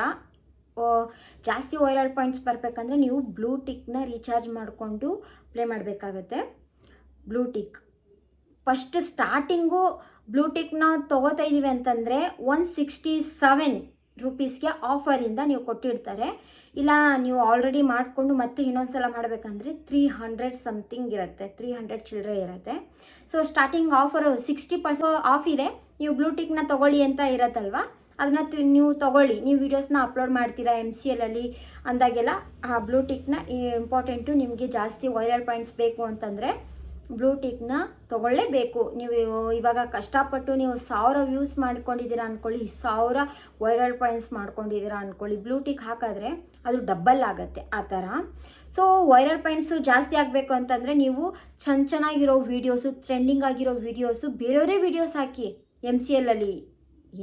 S1: ಜಾಸ್ತಿ ವೈರಲ್ ಪಾಯಿಂಟ್ಸ್ ಬರಬೇಕಂದ್ರೆ ನೀವು ಬ್ಲೂ ಟಿಕ್ನ ರೀಚಾರ್ಜ್ ಮಾಡಿಕೊಂಡು ಪ್ಲೇ ಮಾಡಬೇಕಾಗತ್ತೆ. ಬ್ಲೂ ಟಿಕ್ ಫಸ್ಟ್ ಸ್ಟಾರ್ಟಿಂಗು ಬ್ಲೂಟಿಕ್ನ ತೊಗೋತಾ ಇದ್ದೀವಿ ಅಂತಂದರೆ ಒನ್ ಸಿಕ್ಸ್ಟಿ ಸೆವೆನ್ ರುಪೀಸ್ಗೆ ಆಫರಿಂದ ನೀವು ಕೊಟ್ಟಿರ್ತಾರೆ. ಇಲ್ಲ, ನೀವು ಆಲ್ರೆಡಿ ಮಾಡಿಕೊಂಡು ಮತ್ತೆ ಇನ್ನೊಂದು ಸಲ ಮಾಡಬೇಕಂದ್ರೆ ತ್ರೀ ಹಂಡ್ರೆಡ್ ಸಮಥಿಂಗ್ ಇರುತ್ತೆ. ತ್ರೀ ಹಂಡ್ರೆಡ್ ಚಿಲ್ಡ್ರೆ ಇರುತ್ತೆ. So starting offer sixty percent off ಇದೆ. ನೀವು ಬ್ಲೂಟಿಕ್ನ ತೊಗೊಳ್ಳಿ ಅಂತ ಇರತ್ತಲ್ವಾ? ಅದನ್ನ ನೀವು ತೊಗೊಳ್ಳಿ. ನೀವು ವೀಡಿಯೋಸ್ನ ಅಪ್ಲೋಡ್ ಮಾಡ್ತೀರಾ ಎಂ ಸಿ ಎಲ್ಲಲ್ಲಿ ಅಂದಾಗೆಲ್ಲ, ಆ ಬ್ಲೂಟಿಕ್ನ ಇಂಪಾರ್ಟೆಂಟು ನಿಮಗೆ ಜಾಸ್ತಿ ವೈರಲ್ ಪಾಯಿಂಟ್ಸ್ ಬೇಕು ಅಂತಂದರೆ ಬ್ಲೂಟಿಕ್ನ ತೊಗೊಳ್ಳೇಬೇಕು. ನೀವು ಇವಾಗ ಕಷ್ಟಪಟ್ಟು ನೀವು ಸಾವಿರ ವ್ಯೂಸ್ ಮಾಡ್ಕೊಂಡಿದ್ದೀರಾ ಅಂದ್ಕೊಳ್ಳಿ ಸಾವಿರ ವೈರಲ್ ಪಾಯಿಂಟ್ಸ್ ಮಾಡ್ಕೊಂಡಿದ್ದೀರಾ ಅಂದ್ಕೊಳ್ಳಿ ಬ್ಲೂಟಿಕ್ ಹಾಕಿದ್ರೆ ಅದು ಡಬ್ಬಲ್ ಆಗುತ್ತೆ, ಆ ಥರ. ಸೊ ವೈರಲ್ ಪಾಯಿಂಟ್ಸು ಜಾಸ್ತಿ ಆಗಬೇಕು ಅಂತಂದರೆ ನೀವು ಚೆನ್ನ ಚೆನ್ನಾಗಿರೋ ವೀಡಿಯೋಸು ಟ್ರೆಂಡಿಂಗ್ ಆಗಿರೋ ವೀಡಿಯೋಸು ಬೇರೆಯವರೇ ವೀಡಿಯೋಸ್ ಹಾಕಿ ಎಂ ಸಿ ಎಲ್ಲಲ್ಲಿ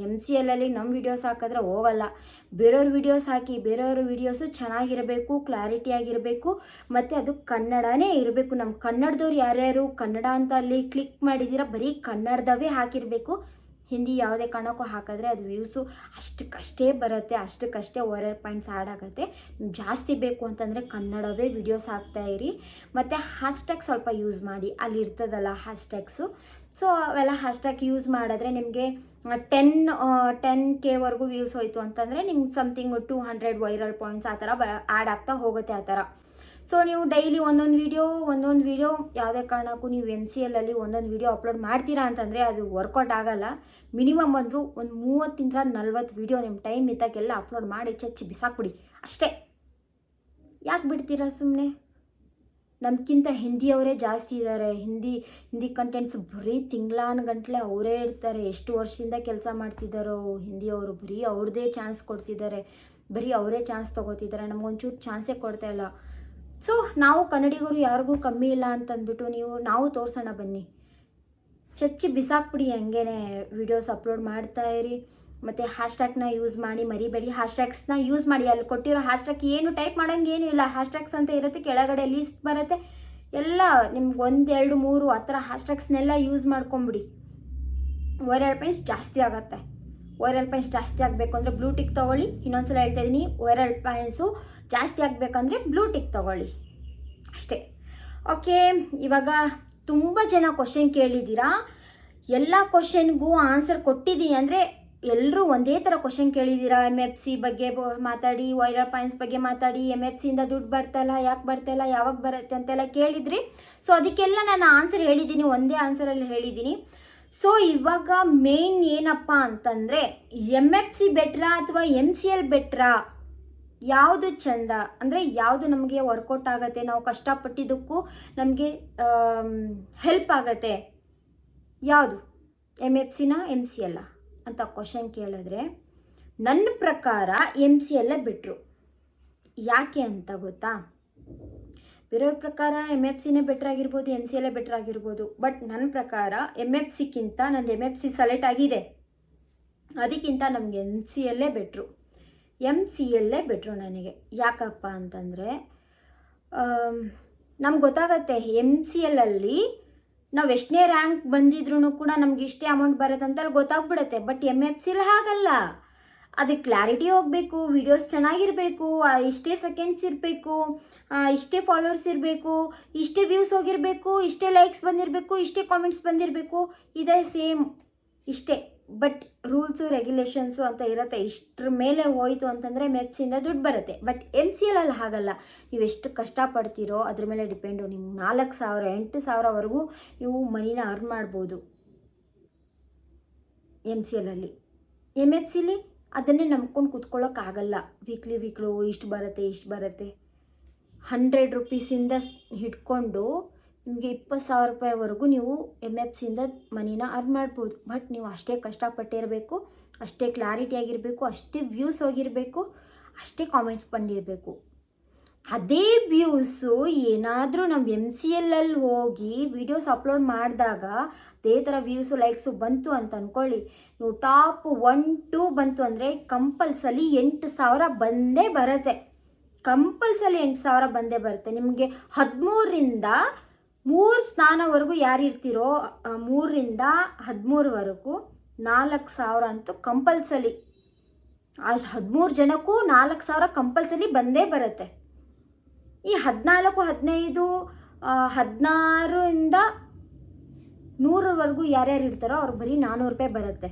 S1: ಎಂ ಸಿ ಎಲ್ಲಲ್ಲಿ ನಮ್ಮ ವಿಡಿಯೋಸ್ ಹಾಕಿದ್ರೆ ಹೋಗಲ್ಲ. ಬೇರೆಯವ್ರ ವಿಡಿಯೋಸ್ ಹಾಕಿ, ಬೇರೆಯವ್ರ ವೀಡಿಯೋಸು ಚೆನ್ನಾಗಿರಬೇಕು ಕ್ಲಾರಿಟಿ ಆಗಿರಬೇಕು, ಮತ್ತು ಅದು ಕನ್ನಡನೇ ಇರಬೇಕು. ನಮ್ಮ ಕನ್ನಡದವ್ರು ಯಾರ್ಯಾರು, ಕನ್ನಡ ಅಂತ ಅಲ್ಲಿ ಕ್ಲಿಕ್ ಮಾಡಿದ್ದೀರಾ ಬರೀ ಕನ್ನಡದವೇ ಹಾಕಿರಬೇಕು. ಹಿಂದಿ ಯಾವುದೇ ಕಾರಣಕ್ಕೂ ಹಾಕಿದ್ರೆ ಅದು ವ್ಯೂಸು ಅಷ್ಟಕ್ಕಷ್ಟೇ ಬರುತ್ತೆ, ಅಷ್ಟಕ್ಕಷ್ಟೇ ಎರ್ ಪಾಯಿಂಟ್ಸ್ ಆ್ಯಡ್ ಆಗುತ್ತೆ. ಜಾಸ್ತಿ ಬೇಕು ಅಂತಂದರೆ ಕನ್ನಡವೇ ವಿಡಿಯೋಸ್ ಹಾಕ್ತಾ ಇರಿ. ಮತ್ತು ಹ್ಯಾಶ್ಟ್ಯಾಗ್ ಸ್ವಲ್ಪ ಯೂಸ್ ಮಾಡಿ, ಅಲ್ಲಿ ಇರ್ತದಲ್ಲ ಹ್ಯಾಶ್ಟ್ಯಾಗ್ಸು ಸೊ ಅವೆಲ್ಲ ಹ್ಯಾಶ್ಟ್ಯಾಗ್ ಯೂಸ್ ಮಾಡಿದ್ರೆ ನಿಮಗೆ ಟೆನ್ ಟೆನ್ ಕೆವರೆಗೂ ವ್ಯೂಸ್ ಹೋಯಿತು ಅಂತಂದರೆ ನಿಮ್ಗೆ something two hundred viral points ಆ ಥರ ಆ್ಯಡ್ ಆಗ್ತಾ ಹೋಗುತ್ತೆ ಆ ಥರ. ಸೊ ನೀವು ಡೈಲಿ ಒಂದೊಂದು ವೀಡಿಯೋ ಒಂದೊಂದು ವೀಡಿಯೋ ಯಾವುದೇ ಕಾರಣಕ್ಕೂ ನೀವು ಎಂ ಸಿ ಎಲ್ಲಲ್ಲಿ ಒಂದೊಂದು ವೀಡಿಯೋ ಅಪ್ಲೋಡ್ ಮಾಡ್ತೀರಾ ಅಂತಂದರೆ ಅದು ವರ್ಕೌಟ್ ಆಗಲ್ಲ. ಮಿನಿಮಮ್ ಅಂದರೂ ಒಂದು ಮೂವತ್ತಿಂದ ನಲ್ವತ್ತು ವೀಡಿಯೋ ನಿಮ್ಮ ಟೈಮ್ ಇದ್ದಾಗೆಲ್ಲ ಅಪ್ಲೋಡ್ ಮಾಡಿ ಚಚ್ಚಿ ಬಿಸಾಕ್ಬಿಡಿ. ಅಷ್ಟೇ. ಯಾಕೆ ಬಿಡ್ತೀರಾ ಸುಮ್ಮನೆ ನಮ್ಗಿಂತ ಹಿಂದಿಯವರೇ ಜಾಸ್ತಿ ಇದ್ದಾರೆ ಹಿಂದಿ ಹಿಂದಿ ಕಂಟೆಂಟ್ಸ್ ಬರೀ ತಿಂಗ್ಳಾನ ಗಂಟ್ಲೆ ಅವರೇ ಇರ್ತಾರೆ ಎಷ್ಟು ವರ್ಷದಿಂದ ಕೆಲಸ ಮಾಡ್ತಿದ್ದಾರೋ ಹಿಂದಿಯವರು. ಬರೀ ಅವ್ರದ್ದೇ ಚಾನ್ಸ್ ಕೊಡ್ತಿದ್ದಾರೆ. ಬರೀ ಅವರೇ ಚಾನ್ಸ್ ತೊಗೋತಿದ್ದಾರೆ. ನಮಗೊಂಚೂರು ಚಾನ್ಸೇ ಕೊಡ್ತಾ ಇಲ್ಲ. ಸೊ ನಾವು ಕನ್ನಡಿಗರು ಯಾರಿಗೂ ಕಮ್ಮಿ ಇಲ್ಲ ಅಂತಂದ್ಬಿಟ್ಟು ನೀವು, ನಾವು ತೋರ್ಸೋಣ ಬನ್ನಿ. ಚಚ್ಚಿ ಬಿಸಾಕ್ಬಿಡಿ ಹಂಗೇನೆ ವಿಡಿಯೋಸ್ ಅಪ್ಲೋಡ್ ಮಾಡ್ತಾ ಇರಿ. ಮತ್ತು ಹ್ಯಾಶ್ಟ್ಯಾಗ್ನ ಯೂಸ್ ಮಾಡಿ ಮರಿಬೇಡಿ. ಹ್ಯಾಶ್ಟ್ಯಾಗ್ಸ್ನ ಯೂಸ್ ಮಾಡಿ. ಅಲ್ಲಿ ಕೊಟ್ಟಿರೋ ಹ್ಯಾಶ್ಟ್ಯಾಗ್ ಏನು ಟೈಪ್ ಮಾಡೋಂಗೆ ಏನೂ ಇಲ್ಲ. ಹ್ಯಾಶ್ಟ್ಯಾಗ್ಸ್ ಅಂತ ಇರುತ್ತೆ. ಕೆಳಗಡೆ ಲೀಸ್ಟ್ ಬರುತ್ತೆ. ಎಲ್ಲ ನಿಮ್ಗೆ ಒಂದು, ಎರಡು, ಮೂರು ಆ ಥರ ಹ್ಯಾಶ್ಟ್ಯಾಗ್ಸ್ನೆಲ್ಲ ಯೂಸ್ ಮಾಡ್ಕೊಂಬಿಡಿ. ವೈರಲ್ ಪೈನ್ಸ್ ಜಾಸ್ತಿ ಆಗುತ್ತೆ. ವೈರಲ್ ಪೈನ್ಸ್ ಜಾಸ್ತಿ ಆಗಬೇಕು ಅಂದರೆ ಬ್ಲೂ ಟಿಕ್ ತೊಗೊಳ್ಳಿ. ಇನ್ನೊಂದ್ಸಲ ಹೇಳ್ತಾ ಇದ್ದೀನಿ ವೈರಲ್ ಪಾಯಿಂಟ್ಸು ಜಾಸ್ತಿ ಆಗಬೇಕಂದ್ರೆ ಬ್ಲೂ ಟಿಕ್ ತೊಗೊಳ್ಳಿ. ಅಷ್ಟೇ. ಓಕೆ ಇವಾಗ ತುಂಬ ಜನ ಕ್ವಶನ್ ಕೇಳಿದ್ದೀರಾ? ಎಲ್ಲ ಕ್ವಶನ್ಗೂ ಆನ್ಸರ್ ಕೊಟ್ಟಿದ್ದೀನಿ ಅಂದರೆ ಎಲ್ಲರೂ ಒಂದೇ ಥರ ಕ್ವಶನ್ ಕೇಳಿದ್ದೀರಾ ಎಂ ಎಫ್ ಸಿ ಬಗ್ಗೆ ಮಾತಾಡಿ ವೈರಲ್ ಪಾಯಿಂಟ್ಸ್ ಬಗ್ಗೆ ಮಾತಾಡಿ ಎಂ ಎಫ್ ಸಿಯಿಂದ ದುಡ್ಡು ಬರ್ತಲ್ಲ ಯಾಕೆ ಬರ್ತಲ್ಲ ಯಾವಾಗ ಬರುತ್ತೆ ಅಂತೆಲ್ಲ ಕೇಳಿದ್ರಿ. ಸೊ ಅದಕ್ಕೆಲ್ಲ ನಾನು ಆನ್ಸರ್ ಹೇಳಿದ್ದೀನಿ, ಒಂದೇ ಆನ್ಸರಲ್ಲಿ ಹೇಳಿದ್ದೀನಿ. ಸೊ ಇವಾಗ ಮೇನ್ ಏನಪ್ಪ ಅಂತಂದರೆ ಎಂ ಎಫ್ ಸಿ ಬೆಟ್ರಾ ಅಥವಾ ಎಂ ಸಿ ಎಲ್ ಬೆಟ್ರಾ? ಯಾವುದು ಚಂದ? ಅಂದರೆ ಯಾವುದು ನಮಗೆ ವರ್ಕೌಟ್ ಆಗುತ್ತೆ, ನಾವು ಕಷ್ಟಪಟ್ಟಿದ್ದಕ್ಕೂ ನಮಗೆ ಹೆಲ್ಪ್ ಆಗುತ್ತೆ? ಯಾವುದು? ಎಂ ಎಫ್ ಸಿನ ಎಂ ಸಿ ಎಲ್ಲ ಅಂತ ಕ್ವಶನ್ ಕೇಳಿದ್ರೆ, ನನ್ನ ಪ್ರಕಾರ ಎಂ ಸಿ ಎಲ್ಲ ಬಿಟ್ಟರು ಯಾಕೆ ಅಂತ ಗೊತ್ತಾ? ಬೇರೆಯವ್ರ ಪ್ರಕಾರ ಎಂ ಎಫ್ ಸಿನೇ ಬೆಟ್ರ್ ಆಗಿರ್ಬೋದು ಎಂ ಸಿ ಎಲ್ಲೇ ಬೆಟ್ರ್ ಆಗಿರ್ಬೋದು ಬಟ್ ನನ್ನ ಪ್ರಕಾರ ಎಂ ಎಫ್ ಸಿಕ್ಕಿಂತ ನಂದು ಎಂ ಎಫ್ ಸಿ ಸೆಲೆಕ್ಟ್ ಆಗಿದೆ. ಅದಕ್ಕಿಂತ ನಮಗೆ ಎಂ ಸಿ ಎಲ್ಲೇ ಬೆಟ್ರು. ಎಂ ಸಿ ಎಲ್ಲೇ ಬೆಟ್ರು ನನಗೆ. ಯಾಕಪ್ಪ ಅಂತಂದರೆ ನಮ್ಗೆ ಗೊತ್ತಾಗತ್ತೆ ಎಂ ಸಿ ಎಲ್ಲಲ್ಲಿ ನಾವು ಎಷ್ಟನೇ ರ್ಯಾಂಕ್ ಬಂದಿದ್ರೂ ಕೂಡ ನಮ್ಗೆ ಇಷ್ಟೇ ಅಮೌಂಟ್ ಬರುತ್ತೆ ಅಂತ ಅಲ್ಲಿ ಗೊತ್ತಾಗ್ಬಿಡುತ್ತೆ. ಬಟ್ ಎಂ ಎಫ್ ಸಿಲ್ ಹಾಗಲ್ಲ. ಅದಕ್ಕೆ ಕ್ಲಾರಿಟಿ ಹೋಗಬೇಕು ವಿಡಿಯೋಸ್ ಚೆನ್ನಾಗಿರಬೇಕು ಇಷ್ಟೇ ಸೆಕೆಂಡ್ಸ್ ಇರಬೇಕು ಇಷ್ಟೇ ಫಾಲೋವರ್ಸ್ ಇರಬೇಕು, ಇಷ್ಟೇ ವ್ಯೂಸ್ ಹೋಗಿರಬೇಕು, ಇಷ್ಟೇ ಲೈಕ್ಸ್ ಬಂದಿರಬೇಕು, ಇಷ್ಟೇ ಕಾಮೆಂಟ್ಸ್ ಬಂದಿರಬೇಕು, ಇದೇ ಸೇಮ್ ಇಷ್ಟೇ. ಬಟ್ ರೂಲ್ಸು ರೆಗ್ಯುಲೇಷನ್ಸು ಅಂತ ಇರುತ್ತೆ. ಇಷ್ಟ್ರ ಮೇಲೆ ಹೋಯಿತು ಅಂತಂದರೆ ಮೆಪ್ಸಿಂದ ದುಡ್ಡು ಬರುತ್ತೆ. ಬಟ್ ಎಂ ಸಿ ಎಲ್ ಹಾಗಲ್ಲ. ನೀವು ಎಷ್ಟು ಕಷ್ಟಪಡ್ತೀರೋ ಅದ್ರ ಮೇಲೆ ಡಿಪೆಂಡು ನೀವು ನಾಲ್ಕು ಸಾವಿರ, ಎಂಟು ಸಾವಿರವರೆಗೂ ನೀವು ಮನಿನ ಅರ್ನ್ ಮಾಡ್ಬೋದು. ಎಂ ಸಿ ಎಲಲ್ಲಿ ಎಂ ಎಫ್ ಸಿಲಿ ಅದನ್ನೇ ನಂಬ್ಕೊಂಡು ಕೂತ್ಕೊಳ್ಳೋಕ್ಕಾಗಲ್ಲ ವೀಕ್ಲಿ ವೀಕ್ಲು ಇಷ್ಟು ಬರುತ್ತೆ ಇಷ್ಟು ಬರುತ್ತೆ. ಹಂಡ್ರೆಡ್ ರುಪೀಸಿಂದ ಹಿಡ್ಕೊಂಡು ನಿಮಗೆ ಇಪ್ಪತ್ತು ಸಾವಿರ ರೂಪಾಯಿವರೆಗೂ ನೀವು ಎಂ ಎಫ್ ಸಿಯಿಂದ ಮನಿನ ಅರ್ನ್ ಮಾಡ್ಬೋದು. ಬಟ್ ನೀವು ಅಷ್ಟೇ ಕಷ್ಟಪಟ್ಟಿರಬೇಕು, ಅಷ್ಟೇ ಕ್ಲಾರಿಟಿ ಆಗಿರಬೇಕು, ಅಷ್ಟೇ ವ್ಯೂಸ್ ಹೋಗಿರಬೇಕು, ಅಷ್ಟೇ ಕಾಮೆಂಟ್ಸ್ ಬಂದಿರಬೇಕು. ಅದೇ ವ್ಯೂಸು ಏನಾದರೂ ನಾವು ಎಂ ಸಿ ಎಲ್ಲಲ್ಲಿ ಹೋಗಿ ವಿಡಿಯೋಸ್ ಅಪ್ಲೋಡ್ ಮಾಡಿದಾಗ ಅದೇ ಥರ ವ್ಯೂಸು ಲೈಕ್ಸು ಬಂತು ಅಂತ ಅಂದ್ಕೊಳ್ಳಿ ನೀವು ಟಾಪ್ ಒನ್ ಟೂ ಬಂತು ಅಂದರೆ ಕಂಪಲ್ಸಲಿ ಎಂಟು ಸಾವಿರ ಬಂದೇ ಬರುತ್ತೆ. ಕಂಪಲ್ಸಲಿ ಎಂಟು ಸಾವಿರ ಬಂದೇ ಬರುತ್ತೆ. ನಿಮಗೆ ಹದಿಮೂರರಿಂದ ಮೂರು ಸ್ಥಾನವರೆಗೂ ಯಾರು ಇರ್ತೀರೋ ಮೂರರಿಂದ ಹದಿಮೂರವರೆಗೂ ನಾಲ್ಕು ಸಾವಿರ ಅಂತೂ ಕಂಪಲ್ಸರಿ ಅಷ್ಟು ಹದಿಮೂರು ಜನಕ್ಕೂ ನಾಲ್ಕು ಸಾವಿರ ಕಂಪಲ್ಸರಿ ಬಂದೇ ಬರುತ್ತೆ. ಈ ಹದಿನಾಲ್ಕು, ಹದಿನೈದು ಹದಿನಾರರಿಂದ ನೂರವರೆಗೂ ಯಾರ್ಯಾರು ಇರ್ತಾರೋ ಅವ್ರಿಗೆ ಬರೀ ನಾನ್ನೂರು ರೂಪಾಯಿ ಬರುತ್ತೆ.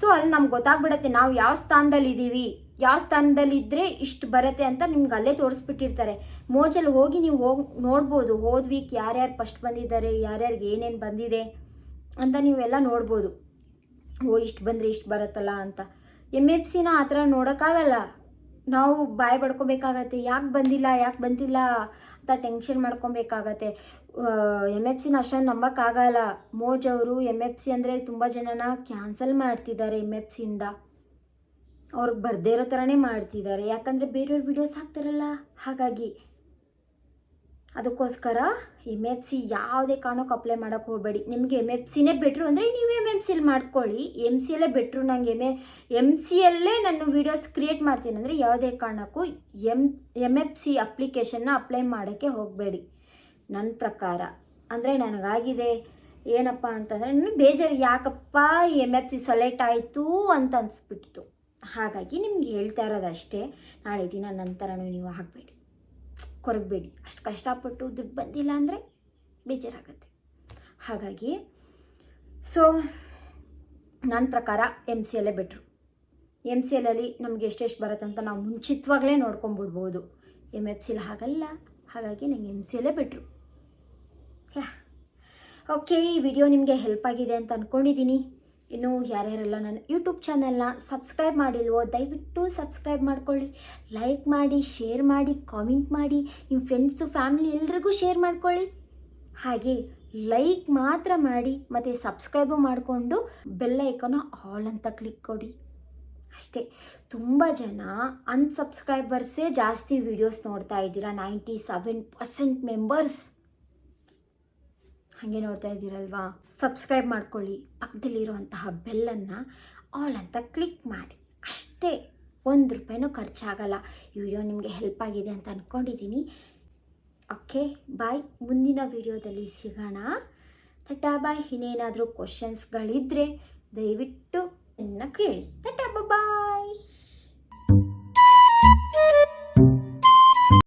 S1: ಸೊ ಅಲ್ಲಿ ನಮ್ಗೆ ಗೊತ್ತಾಗ್ಬಿಡತ್ತೆ ನಾವು ಯಾವ ಸ್ಥಾನದಲ್ಲಿ ಇದ್ದೀವಿ ಯಾವ ಸ್ಥಾನದಲ್ಲಿ ಇದ್ದರೆ ಇಷ್ಟು ಬರುತ್ತೆ ಅಂತ ನಿಮ್ಗೆ ಅಲ್ಲೇ ತೋರಿಸ್ಬಿಟ್ಟಿರ್ತಾರೆ. ಮೋಜಲ್ಲಿ ಹೋಗಿ ನೀವು ಹೋಗಿ, ನೋಡ್ಬೋದು, ಹೋದ ವೀಕ್ ಯಾರ್ಯಾರು ಫಸ್ಟ್ ಬಂದಿದ್ದಾರೆ, ಯಾರ್ಯಾರಿಗೆ ಏನೇನು ಬಂದಿದೆ ಅಂತ ನೀವೆಲ್ಲ ನೋಡ್ಬೋದು. ಓ, ಇಷ್ಟು ಬಂದರೆ ಇಷ್ಟು ಬರುತ್ತಲ್ಲ ಅಂತ. ಎಂ ಎಫ್ ಸಿನ ಆ ಥರ ನೋಡೋಕ್ಕಾಗಲ್ಲ. ನಾವು ಬಾಯ್ ಪಡ್ಕೋಬೇಕಾಗತ್ತೆ. ಯಾಕೆ ಬಂದಿಲ್ಲ ಯಾಕೆ ಬಂದಿಲ್ಲ ಅಂತ ಟೆನ್ಷನ್ ಮಾಡ್ಕೊಬೇಕಾಗತ್ತೆ. ಎಂ ಎಫ್ ಸಿನ ಅಷ್ಟೊಂದು ನಂಬೋಕ್ಕಾಗಲ್ಲ. ಮೋಜ್ ಅವರು ಎಂ ಎಫ್ ಸಿ ಅಂದರೆ ತುಂಬ ಜನನ ಕ್ಯಾನ್ಸಲ್ ಮಾಡ್ತಿದ್ದಾರೆ ಎಂ ಎಫ್ ಸಿಯಿಂದ ಅವ್ರಿಗೆ ಬರ್ದೇ ಇರೋ ಥರನೇ ಮಾಡ್ತಿದ್ದಾರೆ. ಯಾಕಂದರೆ ಬೇರೆಯವ್ರ ವಿಡಿಯೋಸ್ ಹಾಕ್ತಾರಲ್ಲ. ಹಾಗಾಗಿ ಅದಕ್ಕೋಸ್ಕರ ಎಂ ಎಫ್ ಸಿ ಯಾವುದೇ ಕಾರಣಕ್ಕೂ ಅಪ್ಲೈ ಮಾಡೋಕ್ಕೆ ಹೋಗಬೇಡಿ. ನಿಮಗೆ ಎಂ ಎಫ್ ಸಿನೇ ಬೆಟ್ರು ಅಂದರೆ ನೀವು ಎಂ ಎಫ್ ಸಿಲಿ ಮಾಡ್ಕೊಳ್ಳಿ. ಎಂ ಸಿ ಎಲ್ಲೇ ಬೆಟ್ರು ನಂಗೆ ಎಂ ಎ ಎಂ ಸಿ ನಾನು ವೀಡಿಯೋಸ್ ಕ್ರಿಯೇಟ್ ಮಾಡ್ತೀನಿ ಅಂದರೆ ಯಾವುದೇ ಕಾರಣಕ್ಕೂ ಎಂ ಎಂ ಎಫ್ ಸಿ ಅಪ್ಲಿಕೇಶನ್ನ ಅಪ್ಲೈ ಮಾಡೋಕ್ಕೆ ಹೋಗಬೇಡಿ. ನನ್ನ ಪ್ರಕಾರ. ಅಂದರೆ ನನಗಾಗಿದೆ. ಏನಪ್ಪ ಅಂತಂದರೆ ನನಗೆ ಬೇಜಾರು ಯಾಕಪ್ಪ ಎಂ ಎಫ್ ಸಿ ಸೆಲೆಕ್ಟ್ ಆಯಿತು ಅಂತ ಅನಿಸ್ಬಿಡ್ತು. ಹಾಗಾಗಿ ನಿಮ್ಗೆ ಹೇಳ್ತಾ ಇರೋದಷ್ಟೇ. ನಾಳೆ ದಿನ ನಂತರನೂ ನೀವು ಹಾಕಬೇಡಿ ಕೊರಗಬೇಡಿ. ಅಷ್ಟು ಕಷ್ಟಪಟ್ಟು ದುಡ್ಡು ಬಂದಿಲ್ಲ ಅಂದರೆ ಬೇಜಾರಾಗುತ್ತೆ. ಹಾಗಾಗಿ ಸೊ ನನ್ನ ಪ್ರಕಾರ ಎಂ ಸಿ ಎಲ್ಲೇ ಬೆಟ್ರು. ಎಂ ಸಿ ಎಲ್ಲಲ್ಲಿ ನಮಗೆ ಎಷ್ಟೆಷ್ಟು ಬರುತ್ತೆ ಅಂತ ನಾವು ಮುಂಚಿತವಾಗಲೇ ನೋಡ್ಕೊಂಬಿಡ್ಬೋದು. ಎಂ ಎಫ್ ಸಿಲ್ ಹಾಗಲ್ಲ. ಹಾಗಾಗಿ ನಂಗೆ ಎಂ ಸಿ ಎಲ್ಲೇ ಬೆಟ್ರು. ಓಕೆ ಈ ವಿಡಿಯೋ ನಿಮಗೆ ಹೆಲ್ಪ್ ಆಗಿದೆ ಅಂತ ಅಂದ್ಕೊಂಡಿದ್ದೀನಿ ಇನ್ನು ಯಾರ್ಯಾರೆಲ್ಲ ನನ್ನ ಯೂಟ್ಯೂಬ್ ಚಾನಲ್ನ ಸಬ್ಸ್ಕ್ರೈಬ್ ಮಾಡಿಲ್ವೋ, ದಯವಿಟ್ಟು ಸಬ್ಸ್ಕ್ರೈಬ್ ಮಾಡ್ಕೊಳ್ಳಿ. ಲೈಕ್ ಮಾಡಿ ಶೇರ್ ಮಾಡಿ ಕಾಮೆಂಟ್ ಮಾಡಿ ನಿಮ್ಮ ಫ್ರೆಂಡ್ಸು ಫ್ಯಾಮಿಲಿ ಎಲ್ರಿಗೂ ಶೇರ್ ಮಾಡ್ಕೊಳ್ಳಿ. ಹಾಗೆ ಲೈಕ್ ಮಾತ್ರ ಮಾಡಿ, ಮತ್ತು ಸಬ್ಸ್ಕ್ರೈಬು ಮಾಡಿಕೊಂಡು ಬೆಲ್ಲ ಐಕಾನ ಆಲ್ ಅಂತ ಕ್ಲಿಕ್ ಕೊಡಿ. ಅಷ್ಟೇ, ತುಂಬ ಜನ ಅನ್ಸಬ್ಸ್ಕ್ರೈಬರ್ಸೇ ಜಾಸ್ತಿ ವೀಡಿಯೋಸ್ ನೋಡ್ತಾ ಇದ್ದೀರಾ ನೈಂಟಿ ಸೆವೆನ್ ಪರ್ಸೆಂಟ್ ಮೆಂಬರ್ಸ್ ಹಾಗೆ ನೋಡ್ತಾ ಇದ್ದೀರಲ್ವಾ? ಸಬ್ಸ್ಕ್ರೈಬ್ ಮಾಡ್ಕೊಳ್ಳಿ. ಪಕ್ಕದಲ್ಲಿರುವಂತಹ ಬೆಲ್ಲನ್ನು ಆಲ್ ಅಂತ ಕ್ಲಿಕ್ ಮಾಡಿ. ಅಷ್ಟೇ ಒಂದು ರೂಪಾಯಿನೂ ಖರ್ಚಾಗಲ್ಲ. ಈ ವಿಡಿಯೋ ನಿಮಗೆ ಹೆಲ್ಪ್ ಆಗಿದೆ ಅಂತ ಅಂದ್ಕೊಂಡಿದ್ದೀನಿ ಓಕೆ ಬಾಯ್ ಮುಂದಿನ ವಿಡಿಯೋದಲ್ಲಿ ಸಿಗೋಣ. ತಟಾ ಬಾಯ್ ಇನ್ನೇನಾದರೂ ಕ್ವಶನ್ಸ್ಗಳಿದ್ದರೆ ದಯವಿಟ್ಟು ಇನ್ನು ಕೇಳಿ. ತಟಾ ಬಾಯ್